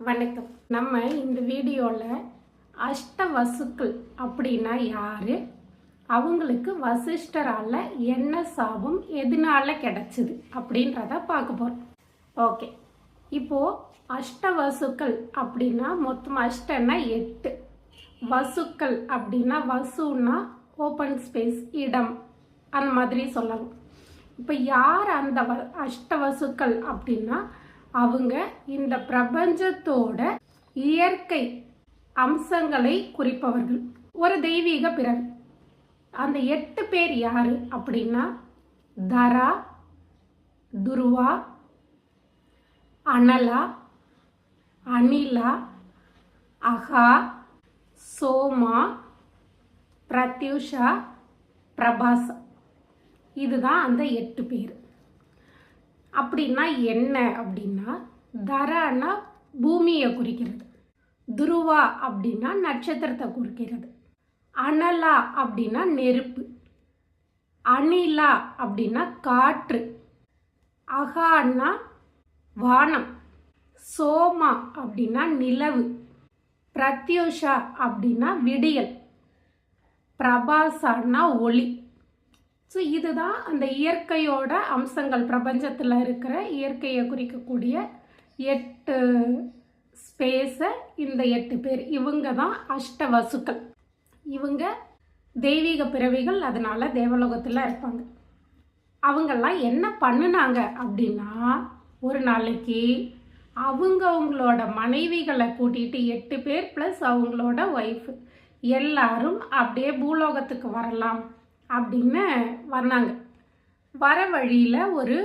வணக்கம். நம்ம இந்த வீடியோவில் அஷ்டவசுக்கள் அப்படின்னா யார்? அவங்களுக்கு வசிஷ்டரால் என்ன சாபம் எதனால கிடைச்சிது அப்படின்றத பார்க்க போகிறோம் ஓகே. இப்போது அஷ்டவசுக்கள் அப்படின்னா மொத்தம் அஷ்டன்னா எட்டு. வசுக்கள் அப்படின்னா வசுன்னா ஓப்பன் ஸ்பேஸ் இடம். அந்த மாதிரி சொல்லலாம். இப்போ யார் அந்த வ அஷ்டவசுக்கள் அப்படின்னா அவங்க இந்த பிரபஞ்சத்தோட இயற்கை அம்சங்களை குறிப்பவர்கள். ஒரு தெய்வீக பிறவி. அந்த எட்டு பேர் யாரு அப்படின்னா தரா துருவா அனலா அனிலா அகா சோமா பிரத்யூஷா பிரபாசா. இதுதான் அந்த எட்டு பேர். அப்படின்னா என்ன அப்படின்னா தரானா பூமியை குறிக்கிறது. துருவா அப்படின்னா நட்சத்திரத்தை குறிக்கிறது. அனலா அப்படின்னா நெருப்பு. அனிலா அப்படின்னா காற்று. அகான்னா வானம். சோமா அப்படின்னா நிலவு. பிரத்யூஷா அப்படின்னா விடியல். பிரபாசான்னா ஒளி. ஸோ இதுதான் அந்த இயற்கையோட அம்சங்கள். பிரபஞ்சத்தில் இருக்கிற இயற்கையை குறிக்கக்கூடிய எட்டு ஸ்பேஸை இந்த எட்டு பேர். இவங்க தான் அஷ்ட வசுக்கள் இவங்க தெய்வீக பிறவிகள் அதனால தேவலோகத்தில் இருப்பாங்க. அவங்கெல்லாம் என்ன பண்ணுனாங்க அப்படின்னா ஒரு நாளைக்கு அவங்க அவங்களோட மனைவிகளை கூட்டிகிட்டு எட்டு பேர் ப்ளஸ் அவங்களோட ஒய்ஃபு எல்லாரும் அப்படியே பூலோகத்துக்கு வரலாம். அப்படின்னு வந்தாங்க வர வழியில் ஒரு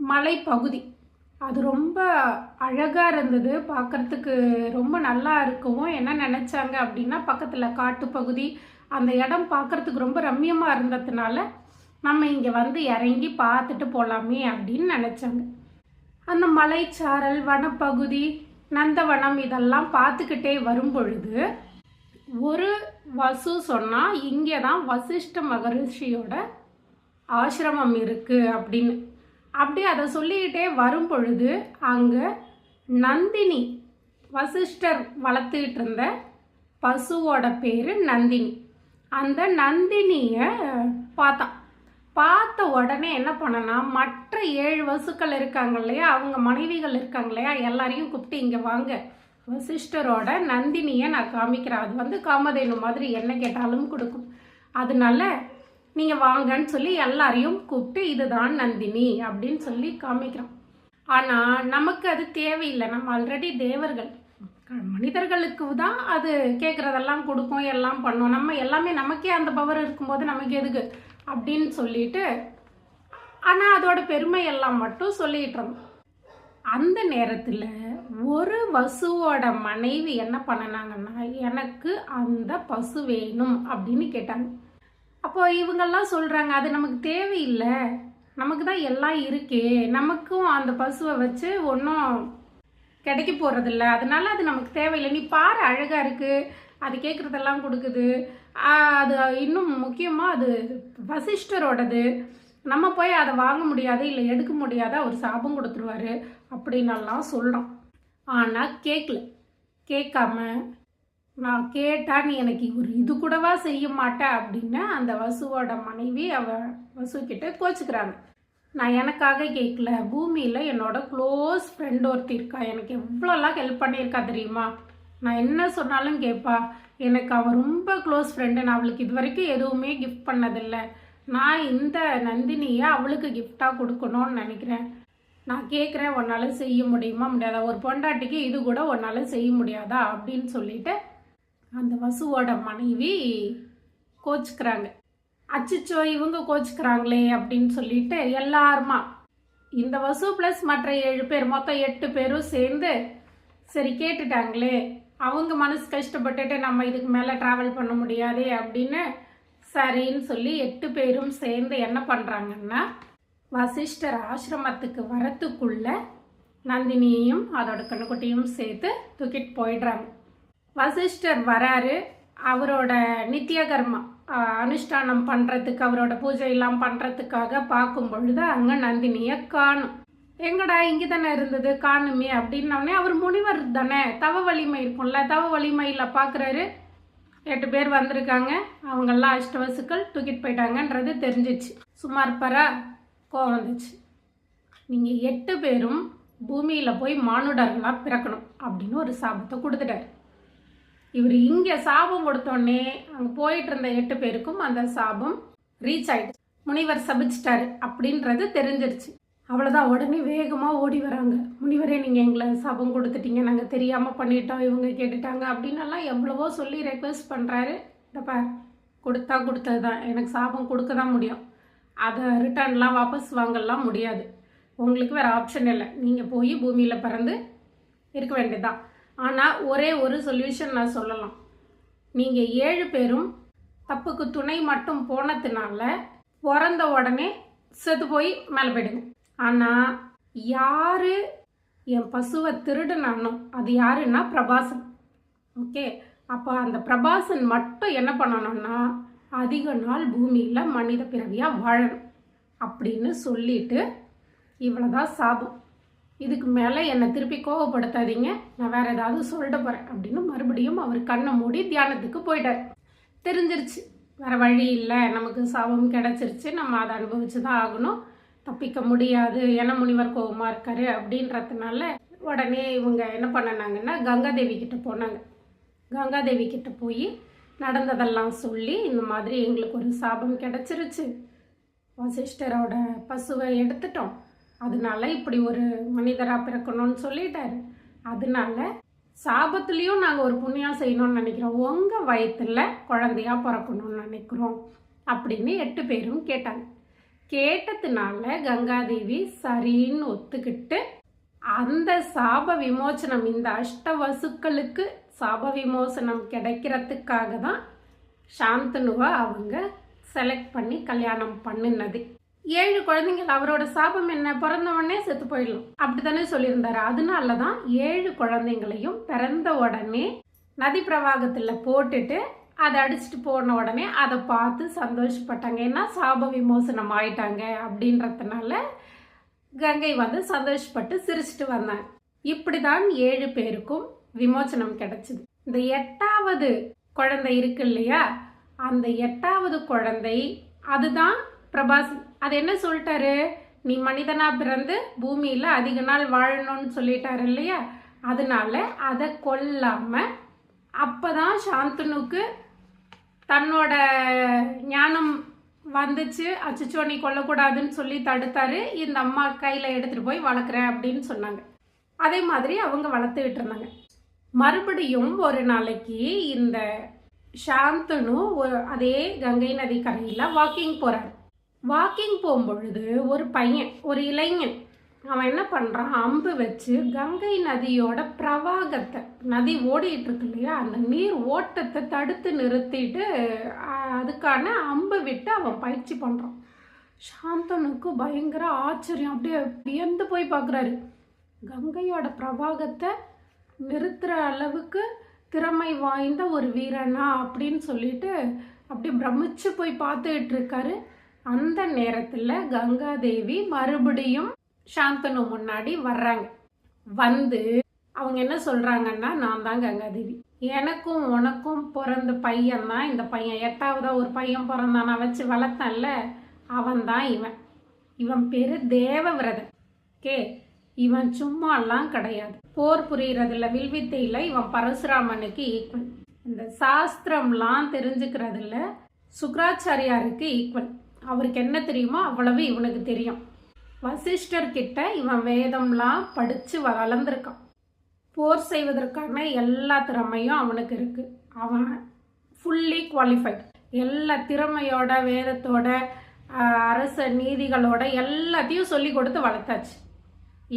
மலைப்பகுதி. அது ரொம்ப அழகாக இருந்தது. பார்க்குறதுக்கு ரொம்ப நல்லா இருக்கவும் என்ன நினச்சாங்க அப்படின்னா பக்கத்தில் காட்டுப்பகுதி அந்த இடம் பார்க்குறதுக்கு ரொம்ப ரம்மியமாக இருந்ததுனால நம்ம இங்கே வந்து இறங்கி பார்த்துட்டு போகலாமே அப்படின்னு நினச்சாங்க. அந்த மலைச்சாரல் வனப்பகுதி நந்தவனம் இதெல்லாம் பார்த்துக்கிட்டே வரும் பொழுது ஒரு வசு சொன்னால் இங்கே தான் வசிஷ்ட மகரிஷியோட ஆசிரமம் இருக்குது அப்படின்னு. அப்படி அதை சொல்லிக்கிட்டே வரும் பொழுது அங்கே நந்தினி வசிஷ்டர் வளர்த்துக்கிட்டு இருந்த பசுவோட பேர் நந்தினி. அந்த நந்தினியை பார்த்தான் பார்த்த உடனே என்ன பண்ணனா மற்ற ஏழு வசுக்கள் இருக்காங்க இல்லையா அவங்க மனைவிகள் இருக்காங்க இல்லையா எல்லாரையும் கூப்பிட்டு இங்கே வாங்க. சிஸ்டரோட நந்தினியை நான் காமிக்கிறேன். அது வந்து காமதேனு மாதிரி என்ன கேட்டாலும் கொடுக்கும். அதனால நீங்கள் வாங்கன்னு சொல்லி எல்லாரையும் கூப்பிட்டு இதுதான் நந்தினி அப்படின்னு சொல்லி காமிக்கிறோம். ஆனால் நமக்கு அது தேவையில்லை. நம்ம ஆல்ரெடி தேவர்கள். மனிதர்களுக்கு தான் அது கேட்குறதெல்லாம் கொடுக்கும் எல்லாம் பண்ணோம். நம்ம எல்லாமே நமக்கே அந்த பவர் இருக்கும்போது நமக்கு எதுக்கு? அப்படின்னு சொல்லிட்டு ஆனால் அதோட பெருமை எல்லாம் மட்டும் சொல்லிட்டு இருந்தோம். அந்த நேரத்தில் ஒரு பசுவோட மனைவி என்ன பண்ணினாங்கன்னா எனக்கு அந்த பசு வேணும் அப்படின்னு கேட்டாங்க. அப்போ இவங்கெல்லாம் சொல்கிறாங்க அது நமக்கு தேவையில்லை. நமக்கு தான் எல்லாம் இருக்கே. நமக்கும் அந்த பசுவை வச்சு ஒன்றும் கிடைக்க போகிறதில்ல அதனால அது நமக்கு தேவையில்லை. நீ பாரு அழகாக இருக்குது அது கேட்குறதெல்லாம் கொடுக்குது. அது இன்னும் முக்கியமாக அது வசிஷ்டரோடது. நம்ம போய் அதை வாங்க முடியாது இல்லை எடுக்க முடியாத அவர் சாபம் கொடுத்துருவாரு அப்படின்னெல்லாம் சொல்கிறோம் ஆனால் கேட்கல கேட்காம நான் கேட்டால் நீ எனக்கு ஒரு இது கூடவா செய்ய மாட்டேன் அப்படின்னு அந்த வசுவோட மனைவி அவ வசுக்கிட்ட கோச்சுக்கிறாங்க. நான் எனக்காக கேட்கல பூமியில் என்னோட க்ளோஸ் ஃப்ரெண்ட் ஒருத்தி இருக்கா. எனக்கு எவ்வளோலாம் ஹெல்ப் பண்ணியிருக்கா தெரியுமா? நான் என்ன சொன்னாலும் கேட்பா எனக்கு அவள் ரொம்ப க்ளோஸ் ஃப்ரெண்டு நான் அவளுக்கு இது வரைக்கும் எதுவுமே கிஃப்ட் பண்ணதில்லை. நான் இந்த நந்தினியை அவளுக்கு கிஃப்டாக கொடுக்கணும்னு நினைக்கிறேன். நான் கேட்குறேன் உன்னால் செய்ய முடியுமா முடியாதா? ஒரு பொண்டாட்டிக்கு இது கூட உன்னால் செய்ய முடியாதா? அப்படின்னு சொல்லிட்டு அந்த வசுவோட மனைவி கோச்சுக்கிறாங்க. அச்சிச்சோ இவங்க கோச்சுக்கிறாங்களே அப்படின்னு சொல்லிட்டு எல்லாருமா இந்த வசு ப்ளஸ் மற்ற ஏழு பேர் மொத்தம் எட்டு பேரும் சேர்ந்து சரி கேட்டுட்டாங்களே. அவங்க மனசு கஷ்டப்பட்டுட்டு நம்ம இதுக்கு மேலே ட்ராவல் பண்ண முடியாதே அப்படின்னு சரின்னு சொல்லி எட்டு பேரும் சேர்ந்து என்ன பண்ணுறாங்கன்னா வசிஷ்டர் ஆசிரமத்துக்கு வரத்துக்குள்ள நந்தினியையும் அதோட கண்ணுக்குட்டியும் சேர்த்து தூக்கிட்டு போயிடுறாங்க. வசிஷ்டர் வராரு. அவரோட நித்திய கர்மா அனுஷ்டானம் பண்ணுறதுக்கு அவரோட பூஜை எல்லாம் பண்ணுறதுக்காக பார்க்கும் பொழுது அங்கே நந்தினியை காணும். எங்கடா இங்கே தானே இருந்தது? காணுமே! அப்படின்னோடனே அவர் முனிவர் தானே? தவ வலிமை இருக்கும்ல தவ வலிமையில் பார்க்குறாரு எட்டு பேர் வந்திருக்காங்க. அவங்கெல்லாம் அஷ்டவசுக்கள் தூக்கிட்டு போயிட்டாங்கன்றது தெரிஞ்சிச்சு. சும்மா இருப்பாரா கோவம் வந்துச்சு. நீங்கள் எட்டு பேரும் பூமியில் போய் மானுடர்களாக பிறக்கணும் அப்படின்னு ஒரு சாபத்தை கொடுத்துட்டாரு. இவர் இங்கே சாபம் கொடுத்தோடனே அங்கே போயிட்டு இருந்த எட்டு பேருக்கும் அந்த சாபம் ரீச் ஆயிடுச்சு. முனிவர் சபிச்சிட்டாரு அப்படின்றது தெரிஞ்சிருச்சு. அவ்வளோதான் உடனே வேகமாக ஓடி வராங்க. முனிவரே நீங்கள் எங்களை சாபம் கொடுத்துட்டீங்க. நாங்கள் தெரியாமல் பண்ணிட்டோம். இவங்க கேட்டுட்டாங்க அப்படின்னெல்லாம் எவ்வளவோ சொல்லி ரெக்வெஸ்ட் பண்ணுறாரு இதப்பா கொடுத்தா கொடுத்தது தான் எனக்கு சாபம் கொடுக்க தான் முடியும். அதை ரிட்டர்ன்லாம் வாபஸ் வாங்கலாம் முடியாது. உங்களுக்கு வேறு ஆப்ஷன் இல்லை. நீங்கள் போய் பூமியில் பிறந்து இருக்க வேண்டியதுதான். ஆனால் ஒரே ஒரு சொல்யூஷன் நான் சொல்லலாம். நீங்கள் ஏழு பேரும் தப்புக்கு துணை மட்டும் போனதுனால பிறந்த உடனே செத்து போய் மேலே போயிடுங்க. ஆனால் யார் என் பசுவை திருடுனானோ அது யாருன்னா பிரபாசன். ஓகே அப்போ அந்த பிரபாசன் மட்டும் என்ன பண்ணணும்னா அதிக நாள் பூமியில் மனித பிறவியாக வாழணும் அப்படின்னு சொல்லிட்டு இவ்வளோதான் சாபம். இதுக்கு மேலே என்னை திருப்பி கோவப்படுத்தாதீங்க. நான் வேற ஏதாவது சொல்லிட போகிறேன் அப்படின்னு மறுபடியும் அவர் கண்ணை மூடி தியானத்துக்கு போயிட்டார். தெரிஞ்சிருச்சு. வேற வழி இல்லை. நமக்கு சாபம் கிடச்சிருச்சு. நம்ம அதை அனுபவிச்சு தான் ஆகணும். தப்பிக்க முடியாது என முனிவர் கோபமாக இருக்காரு அப்படின்றதுனால உடனே இவங்க என்ன பண்ணினாங்கன்னா கங்காதேவி கிட்ட போனாங்க. கங்காதேவி கிட்ட போய் நடந்ததெல்லாம் சொல்லி இந்த மாதிரி எங்களுக்கு ஒரு சாபம் கிடச்சிருச்சு. வசிஷ்டரோட பசுவை எடுத்துட்டோம். அதனால இப்படி ஒரு மனிதராக பிறக்கணும்னு சொல்லிட்டாரு. அதனால சாபத்துலேயும் நாங்கள் ஒரு புண்ணியம் செய்யணும்னு நினைக்கிறோம். உங்கள் வயத்தில் குழந்தையா பிறக்கணும்னு நினைக்கிறோம் அப்படின்னு எட்டு பேரும் கேட்டாங்க. கேட்டதுனால கங்காதேவி சரின்னு ஒத்துக்கிட்டு அந்த சாப விமோசனம் இந்த அஷ்டவசுக்களுக்கு சாப விமோசனம் கிடைக்கிறதுக்காக தான் சாந்தனுவை அவங்க செலக்ட் பண்ணி கல்யாணம் பண்ணினது. ஏழு குழந்தைங்கள் அவரோட சாபம் என்ன? பிறந்த உடனே செத்து போயிடலாம். அப்படித்தானே சொல்லியிருந்தாரு. அதனால தான் ஏழு குழந்தைங்களையும் பிறந்த உடனே நதி பிரவாகத்தில் போட்டுட்டு அதை அடிச்சுட்டு போன உடனே அதை பார்த்து சந்தோஷப்பட்டாங்க. ஏன்னா சாப விமோசனம் ஆயிட்டாங்க? அப்படின்றதுனால கங்கை வந்து சந்தோஷப்பட்டு சிரிச்சிட்டு வந்தாங்க. இப்படிதான் ஏழு பேருக்கும் விமோசனம் கிடைச்சது. இந்த எட்டாவது குழந்தை இருக்கு இல்லையா? அந்த எட்டாவது குழந்தை அதுதான் பிரபாஸ். அது என்ன சொல்லிட்டாரு? நீ மனிதனா பிறந்து பூமியில் அதிக நாள் வாழணும்னு சொல்லிட்டாரு இல்லையா? அதனால அதை கொல்லாம அப்பதான் சாந்தனுக்கு தன்னோட ஞானம் வந்துச்சு. அச்சச்சோ நீ கொல்லக்கூடாதுன்னு சொல்லி தடுத்தாரு. இந்த அம்மா கையில் எடுத்துகிட்டு போய் வளர்க்குறேன் அப்படின்னு சொன்னாங்க. அதே மாதிரி அவங்க வளர்த்துக்கிட்டு இருந்தாங்க. மறுபடியும் ஒரு நாளைக்கு இந்த சாந்தனு ஒரு- அதே கங்கை நதி கரையில் வாக்கிங் போகிறாரு வாக்கிங் போகும்பொழுது ஒரு பையன் ஒரு இளைஞன் அவன் என்ன பண்ணுறான் அம்பு வச்சு கங்கை நதியோட பிரவாகத்தை நதி ஓடிட்டு இருக்கு இல்லையா அந்த நீர் ஓட்டத்தை தடுத்து நிறுத்திட்டு அதுக்கான அம்பு விட்டு அவன் பயிற்சி பண்ணுறான் சாந்தனுக்கு பயங்கர ஆச்சரியம். அப்படியே வியந்து போய் பார்க்குறாரு கங்கையோட பிரவாகத்தை நிறுத்துற அளவுக்கு திறமை வாய்ந்த ஒரு வீரனா அப்படின்னு சொல்லிட்டு அப்படியே பிரமிச்சு போய் பார்த்துக்கிட்டு இருக்காரு. அந்த நேரத்தில் கங்காதேவி மறுபடியும் சாந்தனு முன்னாடி வர்றாங்க. வந்து அவங்க என்ன சொல்றாங்கன்னா நான் தான் கங்காதேவி. எனக்கும் உனக்கும் பிறந்த பையன் தான் இந்த பையன். எட்டாவதா ஒரு பையன் பிறந்தான். நான் வச்சு வளர்த்தேன்ல. அவன் தான் இவன். இவன் பேரு தேவவிரதன். கே இவன் சும்மாலாம் கிடையாது. போர் புரியறதுல வில்வித்தையில இவன் பரசுராமனுக்கு ஈக்குவல் இந்த சாஸ்திரம்லாம் தெரிஞ்சுக்கிறதுல சுக்ராச்சாரியாருக்கு ஈக்குவல் அவருக்கு என்ன தெரியுமோ அவ்வளவு இவனுக்கு தெரியும். வசிஷ்டர் கிட்ட இவன் வேதம்லாம் படித்து வளர்ந்துருக்கான். போர் செய்வதற்கான எல்லா திறமையும் அவனுக்கு இருக்கு. அவன் ஃபுல்லி குவாலிஃபைட் எல்லா திறமையோட வேதத்தோட அரச நீதிகளோட எல்லாத்தையும் சொல்லி கொடுத்து வளர்த்தாச்சு.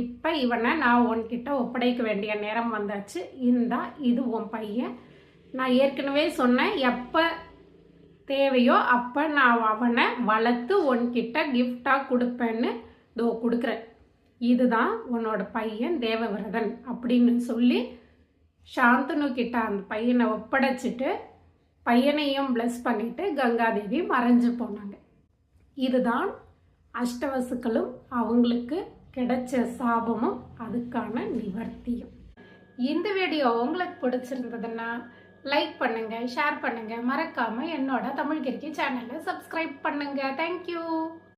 இப்போ இவனை நான் உன்கிட்ட ஒப்படைக்க வேண்டிய நேரம் வந்தாச்சு. இந்தா இது உன் பையன். நான் ஏற்கனவே சொன்னேன் எப்போ தேவையோ அப்போ நான் அவனை வளர்த்து உன்கிட்ட கிஃப்டாக கொடுப்பேன்னு இதோ கொடுக்குறேன். இதுதான் உன்னோட பையன் தேவவிரதன் அப்படின்னு சொல்லி சாந்தனு கிட்ட அந்த பையனை ஒப்படைச்சிட்டு பையனையும் ப்ளஸ் பண்ணிட்டு கங்காதேவி மறைஞ்சு போனாங்க. இதுதான் அஷ்டவசுக்களும் அவங்களுக்கு கிடைச்ச சாபமும் அதுக்கான நிவர்த்தியும். இந்த வீடியோ உங்களுக்கு பிடிச்சிருந்ததுன்னா லைக் பண்ணுங்க ஷேர் பண்ணுங்க. மறக்காம என்னோட தமிழ் கிரிக்கி சேனலை சப்ஸ்கிரைப் பண்ணுங்க. தேங்க்யூ